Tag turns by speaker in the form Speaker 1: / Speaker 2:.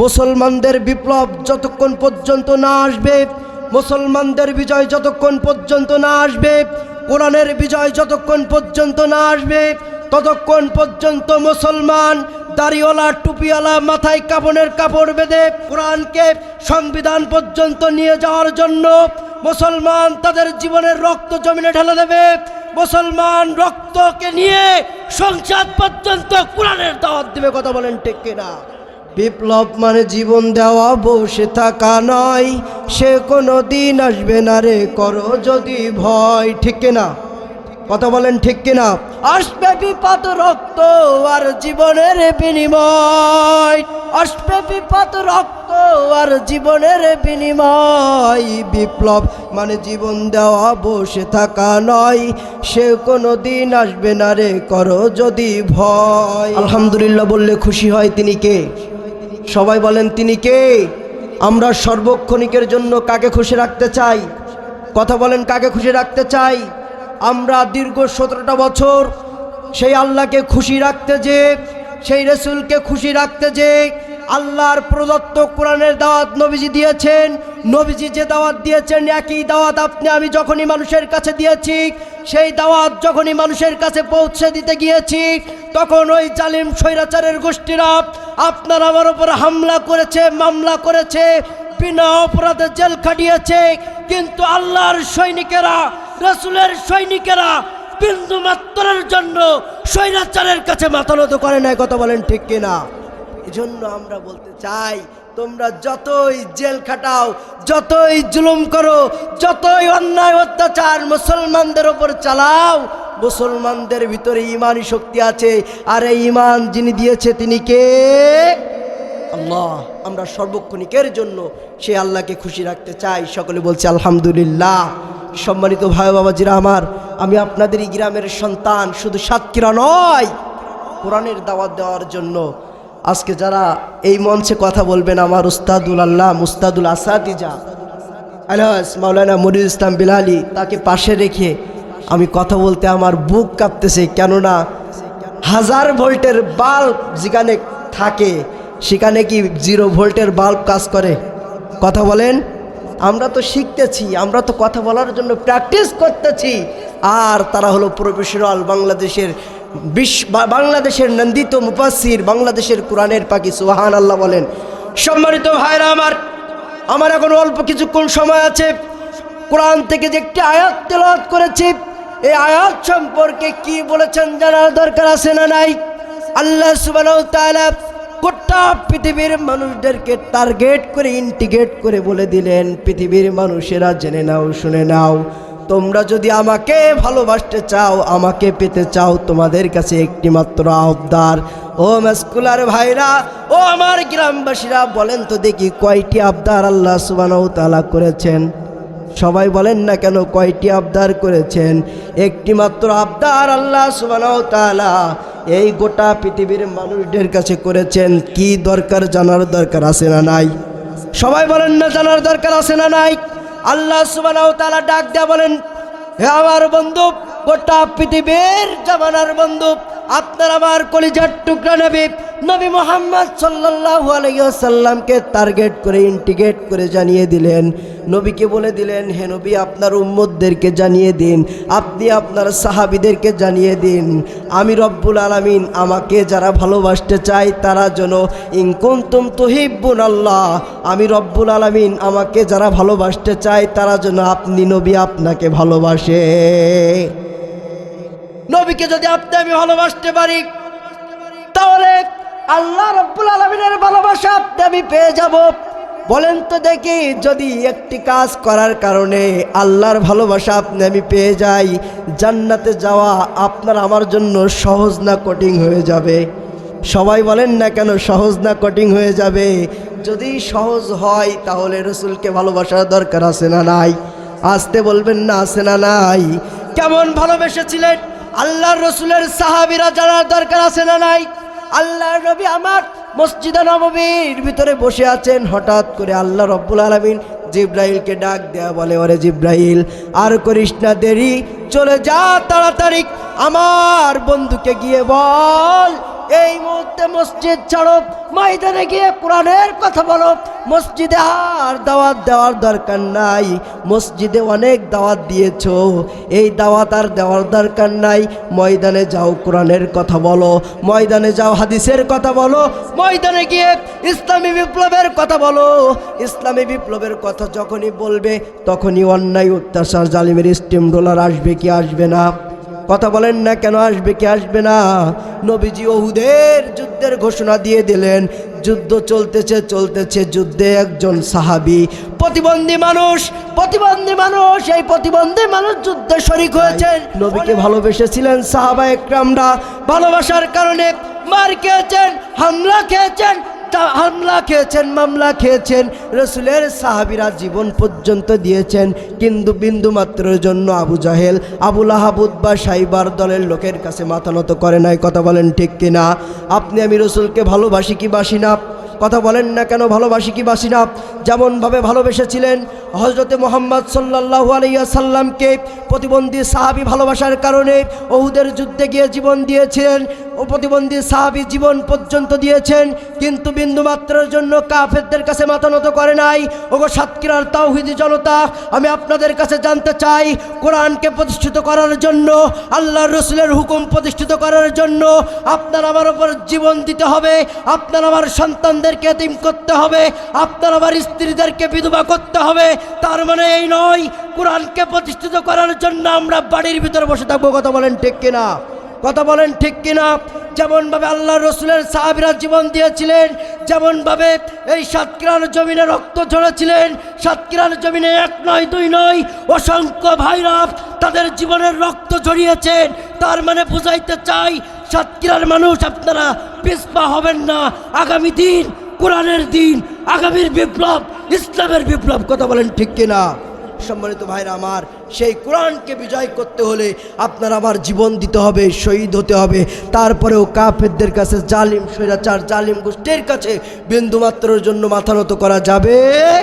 Speaker 1: মুসলমানদের বিপ্লব যতক্ষণ পর্যন্ত না আসবে, মুসলমানদের বিজয় যতক্ষণ পর্যন্ত না আসবে, কোরআনের বিজয় যতক্ষণ পর্যন্ত না আসবে, ততক্ষণ পর্যন্ত মুসলমান দাড়িওয়ালা, টুপিওয়ালা, মাথায় কাপড়ের কাপড় বেঁধে কোরআনকে সংবিধান পর্যন্ত নিয়ে যাওয়ার জন্য মুসলমান তাদের জীবনের রক্ত জমিনে ঢেলে দেবে। মুসলমান রক্তকে নিয়ে সংসদ পর্যন্ত কোরআনের দাওয়াত দেবে, কথা বলেন ঠিক বিপ্লব মানে জীবন দেওয়া, বসে থাকা নয় সে কোনো দিন আসবে না রে, করো যদি ভয়। ঠিক কিনা? কথা বলেন ঠিক কিনা? আসবে বিপদ রক্ত আর জীবনের বিনিময়। আসবে বিপদ রক্ত আর জীবনের বিনিময়। বিপ্লব মানে জীবন দেওয়া, বসে থাকা নয় সে কোনো দিন আসবে না রে, করো যদি ভয়। আলহামদুলিল্লাহ বললে খুশি হয় তিনি কে? সবাই বলেন, তিনি কে? আমরা সর্বক্ষণিকের জন্য কাকে খুশি রাখতে চাই? কথা বলেন, কাকে খুশি রাখতে চাই? আমরা দীর্ঘ সতেরোটা বছর সেই আল্লাহকে খুশি রাখতে যে, সেই রসুলকে খুশি রাখতে যে, আল্লাহর প্রদত্ত কোরআনের দাওয়াত নবীজি দিয়েছেন, নবীজি যে দাওয়াত দিয়েছেন, একই দাওয়াত আপনি, আমি যখনই মানুষের কাছে দিয়েছি সেই দাওয়াত যখনই মানুষের কাছে পৌঁছে দিতে গিয়েছি, তখন ওই জালিম স্বৈরাচারের গোষ্ঠীরা, আপনার আমার উপর হামলা করেছে, মামলা করেছে, বিনা অপরাধে জেল খাটিয়েছে। কিন্তু আল্লাহর সৈনিকেরা, রসুলের সৈনিকেরা বিন্দু মাত্রের জন্য স্বৈরাচারের কাছে মাথা নত করে নাই, কথা বলেন ঠিক কিনা? এজন্য আমরা বলতে চাই তোমরা যতই জেল খাটাও, যতই জুলুম করো, যতই অন্যায় অত্যাচার মুসলমানদের ওপর চালাও, মুসলমানদের ভিতরে ইমানই শক্তি আছে। আর এই ইমান যিনি দিয়েছে, তিনি কে? আল্লাহ। আমরা সর্বক্ষণিকের জন্য সে আল্লাহকে খুশি রাখতে চাই। সকলে বলছে, আলহামদুলিল্লাহ। সম্মানিত ভাই বাবাজিরা আমার, আমি আপনাদের এই গ্রামের সন্তান, শুধু সাতক্ষীরা নয়, কোরআনের দাওয়াত দেওয়ার জন্য আজকে যারা এই মঞ্চে কথা বলবেন আমার উস্তাদুল আল্লাহ মুস্তাদুল আসাদিজা আলহাস মাওলানা মরিদ ইসলাম বিলালি, তাকে পাশে রেখে আমি কথা বলতে আমার বুক কাঁপতেছে। কেননা হাজার ভোল্টের বাল্ব যেখানে থাকে, সেখানে কি জিরো ভোল্টের বাল্ব কাজ করে? কথা বলেন? আমরা তো শিখতেছি, আমরা তো কথা বলার জন্য প্র্যাকটিস করতেছি। আর তারা হলো প্রফেশনাল বাংলাদেশের বিশ্ব বাংলাদেশের নন্দিত মুফাসির বাংলাদেশের কোরআনের পাখি সুহান আল্লাহ বলেন, সম্মানিত ভাইরা আমার আমার এখন অল্প কিছুক্ষণ সময় আছে। কোরআন থেকে যে একটি আয়াত তেলাওয়াত করেছি, এই আয়াত সম্পর্কে কি বলেছেন জানার দরকার আছে না নাই? আল্লাহ গোটা পৃথিবীর মানুষদেরকে টার্গেট করে, ইন্টিগ্রেট করে বলে দিলেন, পৃথিবীর মানুষেরা জেনে নাও, শুনে নাও। তোমরা যদি আমাকে ভালোবাসতে চাও, আমাকে পেতে চাও, তোমাদের কাছে একটি মাত্র আবদার। ও মাস্কুলার ভাইরা, ও আমার গ্রামবাসীরা, বলেন তো দেখি কয়টি আবদার আল্লাহ সুবহানাহু তাআলা করেছেন? সবাই বলেন না কেন কয়টি আবদার করেছেন? একটি মাত্র আবদার আল্লাহ সুবহানাহু তাআলা এই গোটা পৃথিবীর মানুষদের কাছে করেছেন। কি দরকার, জানার দরকার আছে না নাই? সবাই বলেন না, জানার দরকার আছে না নাই? আল্লাহ তাআলা ডাক দেয়া বলেন হে আমার বন্ধু গোটা পৃথিবীর জামানার বন্ধু আপনার আমার কলিজার টুকরা নবী নবী মোহাম্মদ সাল্লাল্লাহু আলাইহি ওয়াসাল্লামকে টার্গেট করে ইন্টিগ্রেট করে জানিয়ে দিলেন। নবীকে বলে দিলেন, হে নবী, আপনার উম্মদদেরকে জানিয়ে দিন। আপনি আপনার সাহাবিদেরকে জানিয়ে দিন। আমি রব্বুল আলামিন, আমাকে যারা ভালোবাসতে চায় তারা যেন ইনকুন্তুম তুহিব্বুন আল্লাহ আমি রব্বুল আলামিন, আমাকে যারা ভালোবাসতে চায় তারা যেন আপনি নবী আপনাকে ভালোবাসে। নবীকে যদি আপনি আমি ভালোবাসতে পারি, তাহলে আল্লাহ রব্বুল আলমিনের ভালোবাসা আপনি আমি পেয়ে যাব। বলেন তো দেখি, যদি একটি কাজ করার কারণে আল্লাহর ভালোবাসা আপনি আমি পেয়ে যাই, জান্নাতে যাওয়া আপনার আমার জন্য সহজ না কঠিন হয়ে যাবে? সবাই বলেন না কেন সহজ না কঠিন হয়ে যাবে? যদি সহজ হয়, তাহলে রসুলকে ভালোবাসার দরকার আছে না নাই? আসতে বলবেন না আছে না নাই? কেমন ভালোবেসেছিলেন? আল্লাহর রসুলের সাহাবিরা জানার দরকার আছে না নাই? আল্লাহ রবি আমার মসজিদে নবীর ভিতরে বসে আছেন, হঠাৎ করে আল্লাহ রব্বুল আলমিন জিব্রাহিলকে ডাক দেয়া বলে, ওরে জিব্রাহিল আর করিস না দেরি, চলে যা তাড়াতাড়ি, আমার বন্ধুকে গিয়ে বল। এই মুহূর্তে মসজিদ ছাড়ো, ময়দানে গিয়ে কোরআনের কথা বলো। মসজিদে আর দাওয়াত দেওয়ার দরকার নাই। মসজিদে অনেক দাওয়াত দিয়েছ। এই দাওয়াত আর দেওয়ার দরকার নাই। ময়দানে যাও, কোরআনের কথা বলো। ময়দানে যাও, হাদিসের কথা বলো। ময়দানে গিয়ে ইসলামী বিপ্লবের কথা বলো। ইসলামী বিপ্লবের কথা যখনই বলবে, তখনই অন্যায়, অত্যাচার, জালিমের স্টিম ডলার আসবে কি আসবে না? কথা বলেন না কেন, আসবে কি আসবে না? নবীজি ওহুদের যুদ্ধের ঘোষণা দিয়ে দিলেন, যুদ্ধ চলতেছে চলতেছে যুদ্ধে একজন সাহাবি। প্রতিবন্ধী মানুষ প্রতিবন্ধী মানুষ, এই প্রতিবন্ধী মানুষ যুদ্ধে শরিক হয়েছেন নবীকে ভালোবেসেছিলেন সাহাবা একরামরা ভালোবাসার কারণে মার খেয়েছেন, হামলা খেয়েছেন হামলা খেয়েছেন, মামলা খেয়েছেন, রসুলের সাহাবিরা জীবন পর্যন্ত দিয়েছেন, কিন্তু বিন্দু মাত্রের জন্য আবু জাহেল আবুল আহাবুদ বা সাইবার দলের লোকের কাছে মাথা নত করে নাই, কথা বলেন ঠিক কিনা? আপনি আমি রসুলকে ভালোবাসি কি বাসি না? কথা বলেন না কেন, ভালোবাসি কি বাসি না? যেমনভাবে ভালোবেসেছিলেন হজরতে মোহাম্মদ সাল্লাহ আলাইয়া সাল্লামকে প্রতিবন্ধী সাহাবি ভালোবাসার কারণে ওহুদের যুদ্ধে গিয়ে জীবন দিয়েছেন ও প্রতিবন্ধী সাহাবি জীবন পর্যন্ত দিয়েছেন, কিন্তু বিন্দুমাত্রের জন্য কাফেরদের কাছে মাথা নত করে নাই। ওগো সাতক্ষীরার তাওহিদি জনতা, আমি আপনাদের কাছে জানতে চাই, কোরআনকে প্রতিষ্ঠিত করার জন্য আল্লাহ রসুলের হুকুম প্রতিষ্ঠিত করার জন্য আপনার আমার ওপর জীবন দিতে হবে, আপনার আমার সন্তানদেরকে এতিম করতে হবে, আপনার আমার স্ত্রীদেরকে বিধবা করতে হবে। তার মানে এই নয়, কোরআনকে প্রতিষ্ঠিত করার জন্য আমরা বাড়ির ভিতরে বসে থাকব। কথা বলেন ঠিক কিনা? কথা বলেন ঠিক কিনা? যেমনভাবে আল্লাহ রসুলের সাহাবিরা জীবন দিয়েছিলেন, যেমনভাবে এই সাতক্ষীরার জমিনে রক্ত ঝরেছিলেন, সাতক্ষীরার জমিনে এক নয়, দুই নয়, অসংখ্য ভাইরা তাদের জীবনের রক্ত ঝরিয়েছেন। তার মানে বুঝাইতে চাই, সাতক্ষীরার মানুষ আপনারা পিসপা হবেন না। আগামী দিন কোরআনের দিন, আগামীর বিপ্লব, ইসলামের বিপ্লব, কথা বলেন ঠিক কিনা? সম্মানিত ভাইরা আমার, সেই কোরআনকে বিজয় করতে হলে আপনার আমার জীবন দিতে হবে, শহীদ হতে হবে। তারপরেও কাফেরদের কাছে জালিম, স্বৈরাচার, জালিম গোষ্ঠীর কাছে বিন্দুমাত্রর জন্য মাথা নত করা যাবে